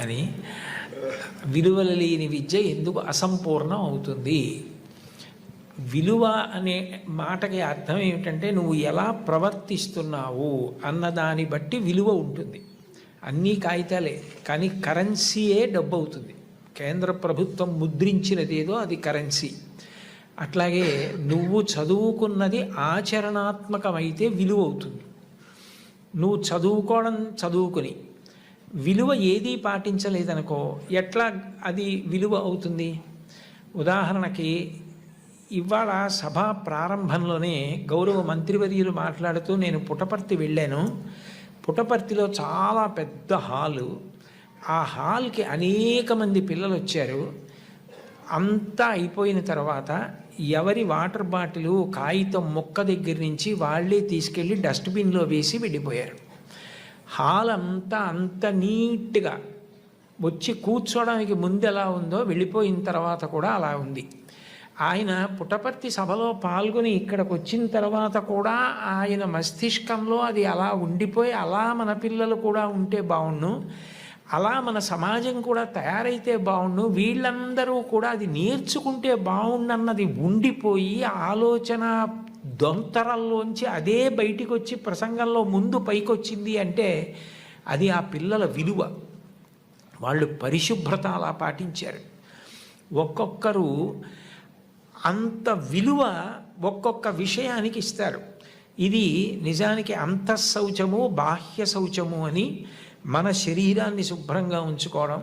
అని విలువలు లేని విద్య ఎందుకు అసంపూర్ణం అవుతుంది? విలువ అనే మాటకి అర్థం ఏమిటంటే నువ్వు ఎలా ప్రవర్తిస్తున్నావు అన్నదాన్ని బట్టి విలువ ఉంటుంది. అన్నీ కాగితాలే కానీ కరెన్సీయే డబ్బు అవుతుంది కేంద్ర ప్రభుత్వం ముద్రించినదేదో అది కరెన్సీ. అట్లాగే నువ్వు చదువుకున్నది ఆచరణాత్మకమైతే విలువ అవుతుంది. నువ్వు చదువుకోవడం చదువుకుని విలువ ఏదీ పాటించలేదనుకో ఎట్లా అది విలువ అవుతుంది? ఉదాహరణకి ఇవాళ సభ ప్రారంభంలోనే గౌరవ మంత్రివర్యులు మాట్లాడుతూ నేను పుటపర్తి వెళ్ళాను. పుటపర్తిలో చాలా పెద్ద హాలు. ఆ హాల్కి అనేక మంది పిల్లలు వచ్చారు అంతా అయిపోయిన తర్వాత ఎవరి వాటర్ బాటిల్ కాగితం మొక్క దగ్గర నుంచి వాళ్ళే తీసుకెళ్ళి డస్ట్బిన్లో వేసి వెళ్ళిపోయారు. హాల్ అంతా అంత నీట్గా వచ్చి కూర్చోవడానికి ముందు ఎలా ఉందో వెళ్ళిపోయిన తర్వాత కూడా అలా ఉంది. ఆయన పుటపర్తి సభలో పాల్గొని ఇక్కడికి వచ్చిన తర్వాత కూడా ఆయన మస్తిష్కంలో అది అలా ఉండిపోయి అలా మన పిల్లలు కూడా ఉంటే బాగుండు అలా మన సమాజం కూడా తయారైతే బాగుండు వీళ్ళందరూ కూడా అది నేర్చుకుంటే బాగుండన్నది ఉండిపోయి ఆలోచన దొంతరల్లోంచి అదే బయటికి వచ్చి ప్రసంగంలో ముందు పైకొచ్చింది అంటే అది ఆ పిల్లల విలువ. వాళ్ళు పరిశుభ్రత అలా పాటించారు. ఒక్కొక్కరు అంత విలువ ఒక్కొక్క విషయానికి ఇస్తారు. ఇది నిజానికి అంతఃశౌచము బాహ్య శౌచము అని మన శరీరాన్ని శుభ్రంగా ఉంచుకోవడం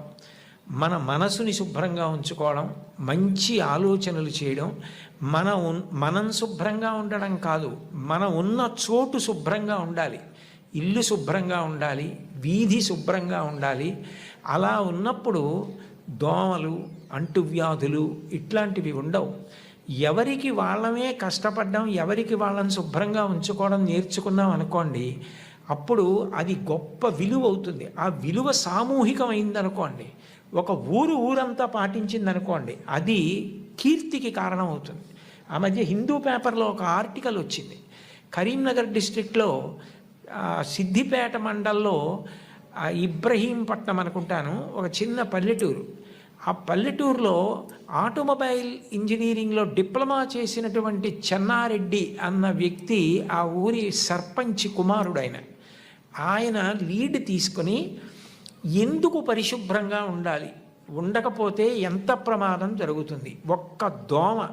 మన మనసుని శుభ్రంగా ఉంచుకోవడం మంచి ఆలోచనలు చేయడం మన మనం శుభ్రంగా ఉండడం కాదు మన ఉన్న చోటు శుభ్రంగా ఉండాలి. ఇల్లు శుభ్రంగా ఉండాలి వీధి శుభ్రంగా ఉండాలి. అలా ఉన్నప్పుడు దోమలు అంటువ్యాధులు ఇట్లాంటివి ఉండవు. ఎవరికి వాళ్ళమే కష్టపడ్డాం ఎవరికి వాళ్ళని శుభ్రంగా ఉంచుకోవడం నేర్చుకున్నాం అనుకోండి అప్పుడు అది గొప్ప విలువ అవుతుంది. ఆ విలువ సామూహికమైందనుకోండి. ఒక ఊరు ఊరంతా పాటించిందనుకోండి అది కీర్తికి కారణం అవుతుంది ఆ మధ్య హిందూ పేపర్లో ఒక ఆర్టికల్ వచ్చింది. కరీంనగర్ డిస్టిక్లో సిద్దిపేట మండల్లో ఇబ్రహీంపట్నం అనుకుంటాను ఒక చిన్న పల్లెటూరు. ఆ పల్లెటూరులో ఆటోమొబైల్ ఇంజనీరింగ్లో డిప్లొమా చేసినటువంటి చెన్నారెడ్డి అన్న వ్యక్తి ఆ ఊరి సర్పంచ్ కుమారుడైన. ఆయన లీడ్ తీసుకొని ఎందుకు పరిశుభ్రంగా ఉండాలి? ఉండకపోతే ఎంత ప్రమాదం జరుగుతుంది? ఒక్క దోమ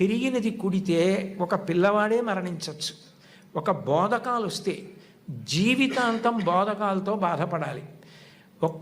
పెరిగినది కుడితే ఒక పిల్లవాడే మరణించవచ్చు ఒక బోధకాలు వస్తే జీవితాంతం బోధకాలతో బాధపడాలి. ఒక్క